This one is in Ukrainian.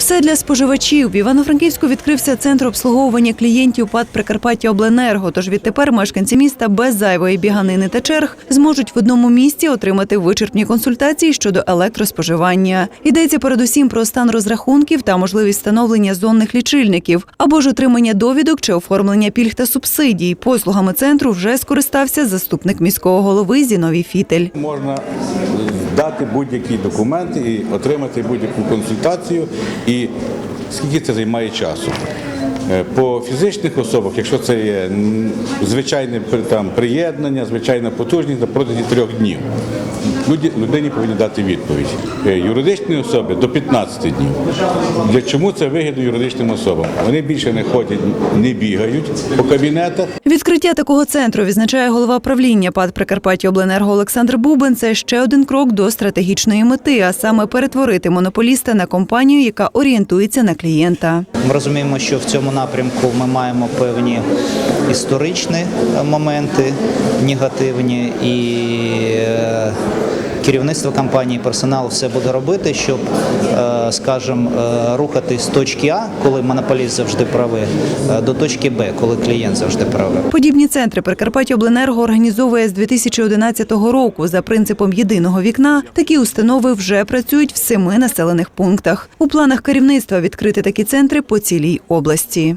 Все для споживачів. В Івано-Франківську відкрився центр обслуговування клієнтів ПАД Прикарпаття Обленерго. Тож відтепер мешканці міста без зайвої біганини та черг зможуть в одному місці отримати вичерпні консультації щодо електроспоживання. Йдеться передусім про стан розрахунків та можливість встановлення зонних лічильників або ж отримання довідок чи оформлення пільг та субсидій. Послугами центру вже скористався заступник міського голови Зіновій Фітель. Можна дати будь-які документи і отримати будь-яку консультацію. І скільки це займає часу? Е, По фізичних особах, якщо це є звичайне там, приєднання, звичайна потужність на протязі трьох днів. Люди, людині повинні дати відповідь. Е, Юридичні особи до 15 днів. Для чому це вигідно юридичним особам? Вони більше не ходять, не бігають по кабінетах. Відкриття такого центру відзначає голова правління ПАД Прикарпаття Обленерго Олександр Бубен. Це ще один крок до стратегічної мети, а саме перетворити монополіста на компанію, яка орієнтується на клієнта. Ми розуміємо, що в цьому напрямку ми маємо певні історичні е, моменти негативні і. Керівництво компанії, персонал все буде робити, щоб, е, скажімо, е, рухатись з точки А, коли монополіст завжди правий, е, до точки Б, коли клієнт завжди правий. Подібні центри Прикарпаття Обленерго організовує з 2011 року за принципом єдиного вікна. Такі установи вже працюють в семи населених пунктах. У планах керівництва відкрити такі центри по цілій області.